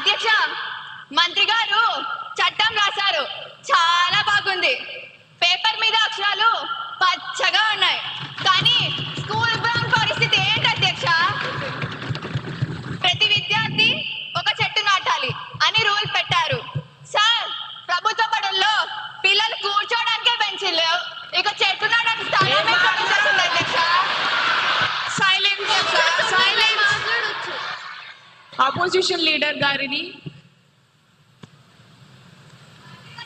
అధ్యక్ష మంత్రి గారు చట్టం రాశారు. చాలా బాగుంది. పేపర్ మీద అక్షరాలు పచ్చగా ఉన్నాయి. కానీ ఆపోజిషన్ లీడర్ గారిని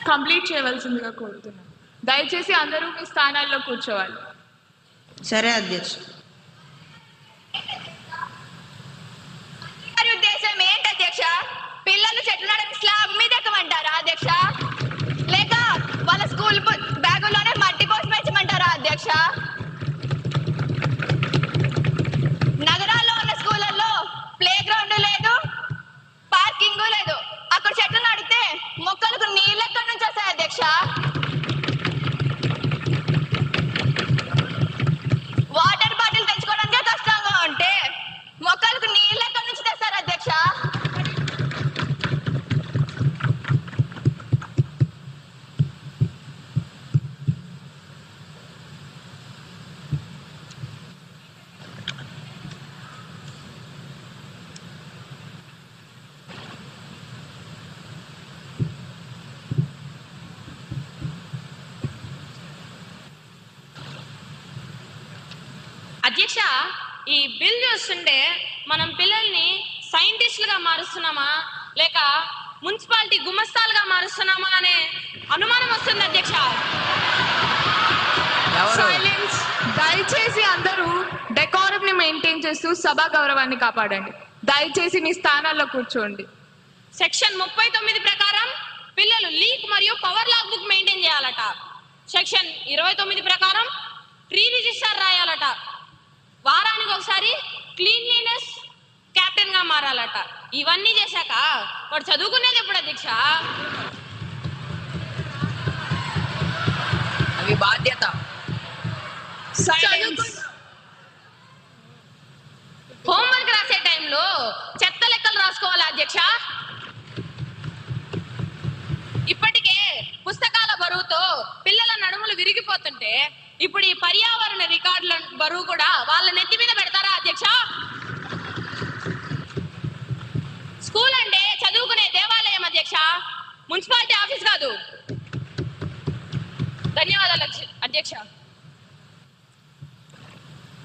కంప్లీట్ చేయవలసిందిగా కోరుతున్నాను. దయచేసి అందరూ మీ స్థానాల్లో కూర్చోవాలి. సరే అధ్యక్ష. ఉద్దేశం ఏంటి అధ్యక్ష? పిల్లలు చెట్లు స్లాబ్ మీద ఎక్కమంటారా అధ్యక్ష? లేక వాళ్ళ స్కూల్ బ్యాగుల్లోనే మట్టి పోసి పెంచమంటారా అధ్యక్ష? అధ్యక్ష ఈ బిల్ చూస్తుంటే మనం పిల్లల్ని సైంటిస్టులుగా మారుస్తున్నామా? లేక మున్సిపాలిటీ గుమస్తాలుగా మారుస్తున్నామా అనే అనుమానం వస్తుంది అధ్యక్ష. సైలెన్స్ దయచేసి అందరూ డెకోరం ని మెయింటైన్ చేస్తూ సభా గౌరవాన్ని కాపాడండి. దయచేసి మీ స్థానాల్లో కూర్చోండి. సెక్షన్ ముప్పై తొమ్మిది ప్రకారం పిల్లలు లీక్ మరియు పవర్ లాగ్ బుక్ మెయింటైన్ చేయాలట. సెక్షన్ ఇరవై తొమ్మిది ప్రకారం ట్రీ రిజిస్టర్ రాయాలట. వారానికి ఒకసారి క్లీన్లీనెస్ కెప్టెన్గా మారాలట. ఇవన్నీ చేశాక వాడు చదువుకునేది ఎప్పుడు అధ్యక్ష అవి బాధ్యత. హోంవర్క్ రాసే టైంలో చెత్త లెక్కలు రాసుకోవాలి అధ్యక్ష ఇప్పటికే పుస్తకాల బరువుతో పిల్లల నడుములు విరిగిపోతుంటే ఇప్పుడు ఈ పర్యావరణ రికార్డుల బరువు కూడా వాళ్ళ నెత్తి మీద పెడతారా అధ్యక్ష? స్కూల్ అంటే చదువుకునే దేవాలయం అధ్యక్ష. మున్సిపాలిటీ ఆఫీస్ కాదు. ధన్యవాదాలు అధ్యక్ష- అధ్యక్ష.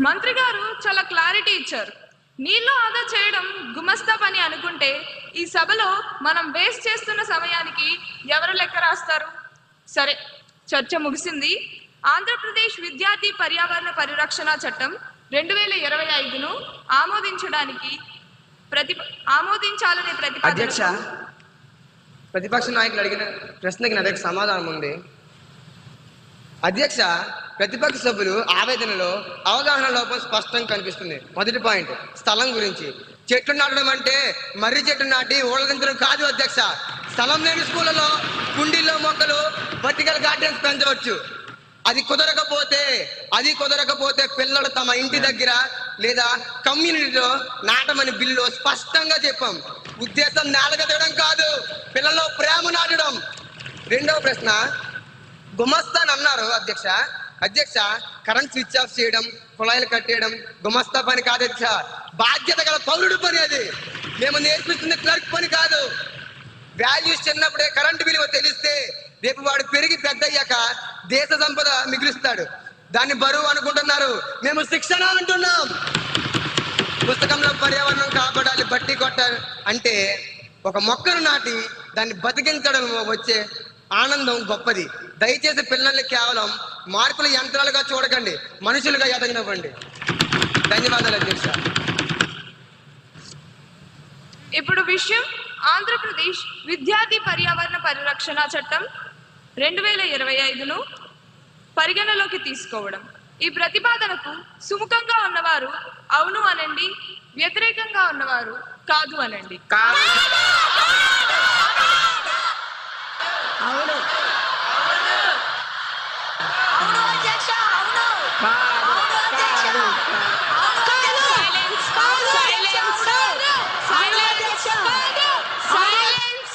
మంత్రి గారు చాలా క్లారిటీ ఇచ్చారు. నీళ్ళు ఆదా చేయడం గుమస్తా పని అనుకుంటే ఈ సభలో మనం వేస్ట్ చేస్తున్న సమయానికి ఎవరు లెక్క రాస్తారు? సరే చర్చ ముగిసింది. ఆంధ్రప్రదేశ్ విద్యార్థి పర్యావరణ పరిరక్షణ చట్టం రెండు వేల ఇరవై ఐదును ఆమోదించడానికి ప్రతి ఆమోదించాలనే అధ్యక్ష ప్రతిపక్ష నాయకులు అడిగిన ప్రశ్నకి నా దగ్గర సమాధానం ఉంది. అధ్యక్ష ప్రతిపక్ష సభ్యులు ఆవేదనలో అవగాహన లోపం స్పష్టంగా కనిపిస్తుంది. మొదటి పాయింట్ స్థలం గురించి. చెట్లు నాటడం అంటే మర్రి చెట్టు నాటి ఊళ్ళగించడం కాదు అధ్యక్ష. స్థలం లేని స్కూళ్ళలో కుండీల్లో మొక్కలు వర్టికల్ గార్డెన్స్ పెంచవచ్చు. అది కుదరకపోతే అది కుదరకపోతే పిల్లలు తమ ఇంటి దగ్గర లేదా కమ్యూనిటీలో నాటమని బిల్లు స్పష్టంగా చెప్పాం. ఉద్దేశం నేలగదడం కాదు పిల్లల్లో ప్రేమ నాటడం. రెండవ ప్రశ్న గుమస్తాన్ అన్నారు అధ్యక్ష. అధ్యక్ష కరెంట్ స్విచ్ ఆఫ్ చేయడం కుళాయిలు కట్టేయడం గుమస్తా పని కాదు అధ్యక్ష. బాధ్యత గల పౌరుడు పని అది. మేము నేర్పిస్తున్న క్లర్క్ పని కాదు. వాల్యూస్ చిన్నప్పుడే కరెంటు విలువ తెలిస్తే రేపు వాడు పెరిగి పెద్ద అయ్యాక దేశ సంపద మిగులుస్తాడు. దాన్ని బరువు అనుకుంటున్నారు. మేము శిక్షణ అంటున్నాం. పుస్తకంలో పర్యావరణం కాపాడాలి బట్టి కొట్టాలి అంటే ఒక మొక్కను నాటి దాన్ని బతికించడం వచ్చే ఆనందం గొప్పది. దయచేసి పిల్లల్ని కేవలం మార్కుల యంత్రాలుగా చూడకండి. మనుషులుగా ఎదగనివ్వండి. ధన్యవాదాలు అధ్యక్ష. ఇప్పుడు విషయం ఆంధ్రప్రదేశ్ విద్యార్థి పర్యావరణ పరిరక్షణ చట్టం రెండు వేల ఇరవై ఐదును పరిగణలోకి తీసుకోవడం. ఈ ప్రతిపాదనకు సుముఖంగా ఉన్నవారు అవును అనండి వ్యతిరేకంగా ఉన్నవారు కాదు అనండి అవును అవును అధ్యక్ష అవును కాదు కాదు సైలెన్స్ సైలెన్స్ సైలెన్స్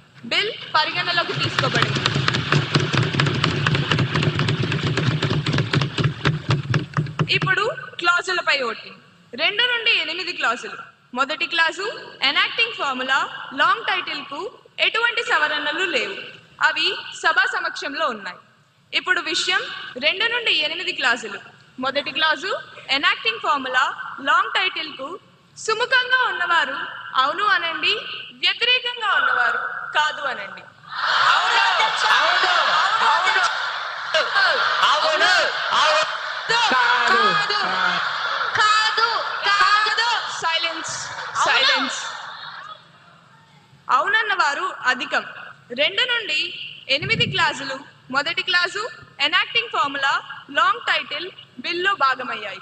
బిల్ పరిగణలోకి తీసుకోబడింది. ఇప్పుడు క్లాజులపై ఓటింగ్. రెండు నుండి ఎనిమిది క్లాజులు. మొదటి క్లాసు ఎనాక్టింగ్ ఫార్ములా లాంగ్ టైటిల్కు ఎటువంటి సవరణలు లేవు. అవి సభా సమక్షంలో ఉన్నాయి. ఇప్పుడు విషయం రెండు నుండి ఎనిమిది క్లాసులు మొదటి క్లాసు ఎనాక్టింగ్ ఫార్ములా లాంగ్ టైటిల్కు సుముఖంగా ఉన్నవారు అవును అనండి వ్యతిరేకంగా ఉన్నవారు కాదు అనండి. కాదు కాదు. Silence silence. అవునన్న వారు అధికం. రెండు నుండి ఎనిమిది క్లాసులు మొదటి clause enacting formula long title బిల్లో భాగమయ్యాయి.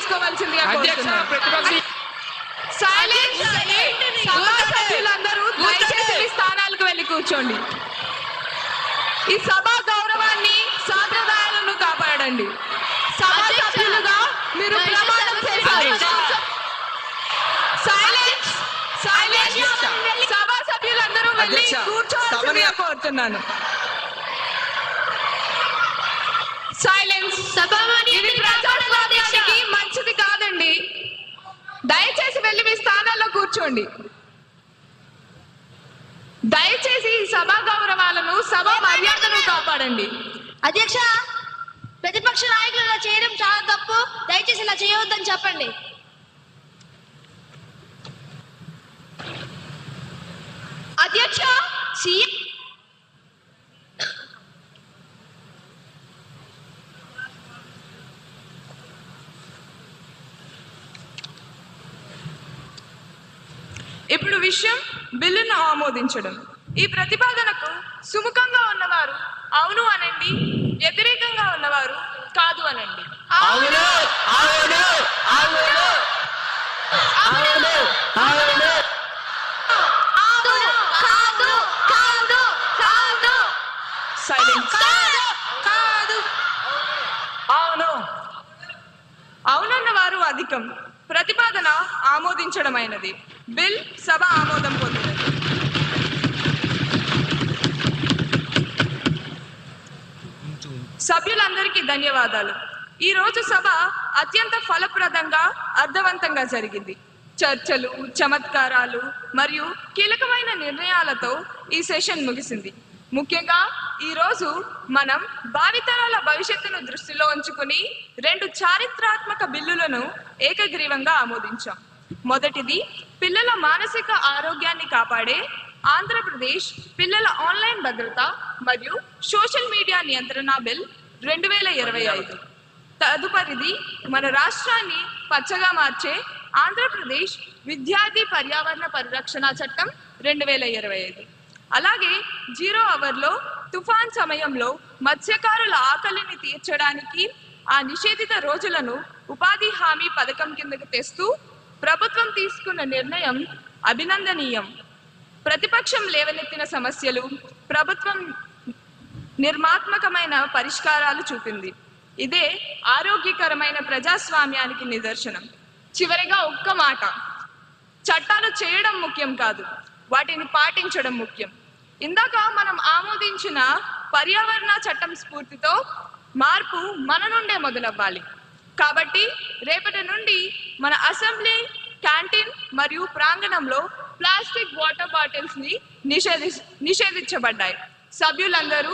తీసుకోవాల్సిందిగా సభా సభ్యులందరూ దయచేసి మీ స్థానాలకు వెళ్ళి కూర్చోండి. ఈ సభా గౌరవాన్ని సాంప్రదాయాలను కాపాడండి. సభా సభ్యులుగా మీరు ప్రమాణం చేశారు. సైలెన్స్ సైలెన్స్ సభా సభ్యులందరూ వెళ్ళి అధ్యక్ష, కూర్చోవాల్సిందిగా సభని- కోరుతున్నాను. సైలెన్స్ ఇది ప్రజాస్వామ్యానికి మంచిది కాదండి. దయచేసి వెళ్ళి మీ స్థానాల్లో కూర్చోండి. దయచేసి సభా గౌరవాలను సభా మర్యాదను కాపాడండి. అధ్యక్ష ప్రతిపక్ష నాయకులు ఇలా చేయడం చాలా తప్పు. దయచేసి ఇలా చేయవద్దని చెప్పండి. అధ్యక్ష సీఎం ఇప్పుడు విషయం బిల్లును ఆమోదించడం. ఈ ప్రతిపాదనకు సుముఖంగా ఉన్నవారు అవును అనండి వ్యతిరేకంగా ఉన్నవారు కాదు అనండి. అవును అవును అవును కాదు కాదు కాదు కాదు సైలెన్స్ కాదు అవును అవునన్న వారు అధికం ప్రతిపాదన ఆమోదించడమైనది. బిల్ సభ ఆమోదం పొందినది. సభ్యులందరికీ ధన్యవాదాలు. ఈ రోజు సభ అత్యంత ఫలప్రదంగా అర్థవంతంగా జరిగింది. చర్చలు చమత్కారాలు మరియు కీలకమైన నిర్ణయాలతో ఈ సెషన్ ముగిసింది. ముఖ్యంగా ఈ రోజు మనం భావితరాల భవిష్యత్తును దృష్టిలో ఉంచుకుని రెండు చారిత్రాత్మక బిల్లులను ఏకగ్రీవంగా ఆమోదించాం. మొదటిది పిల్లల మానసిక ఆరోగ్యాన్ని కాపాడే ఆంధ్రప్రదేశ్ పిల్లల ఆన్లైన్ భద్రత మరియు సోషల్ మీడియా నియంత్రణ బిల్ రెండు వేల ఇరవై ఐదు. తదుపరిది మన రాష్ట్రాన్ని పచ్చగా మార్చే ఆంధ్రప్రదేశ్ విద్యార్థి పర్యావరణ పరిరక్షణ చట్టం రెండు వేల ఇరవై ఐదు. అలాగే జీరో అవర్లో తుఫాన్ సమయంలో మత్స్యకారుల ఆకలిని తీర్చడానికి ఆ నిషేధిత రోజులను ఉపాధి హామీ పథకం కిందకు తెస్తూ ప్రభుత్వం తీసుకున్న నిర్ణయం అభినందనీయం. ప్రతిపక్షం లేవనెత్తిన సమస్యలు ప్రభుత్వం నిర్మాత్మకమైన పరిష్కారాలు చూపింది. ఇదే ఆరోగ్యకరమైన ప్రజాస్వామ్యానికి నిదర్శనం. చివరిగా ఒక్క మాట. చట్టాలు చేయడం ముఖ్యం కాదు. వాటిని పాటించడం ముఖ్యం. ఇందాక మనం ఆమోదించిన పర్యావరణ చట్టం స్ఫూర్తితో మార్పు మన నుండే మొదలవ్వాలి. కాబట్టి రేపటి నుండి మన అసెంబ్లీ క్యాంటీన్ మరియు ప్రాంగణంలో ప్లాస్టిక్ వాటర్ బాటిల్స్ని నిషేధి నిషేధించబడ్డాయి. సభ్యులందరూ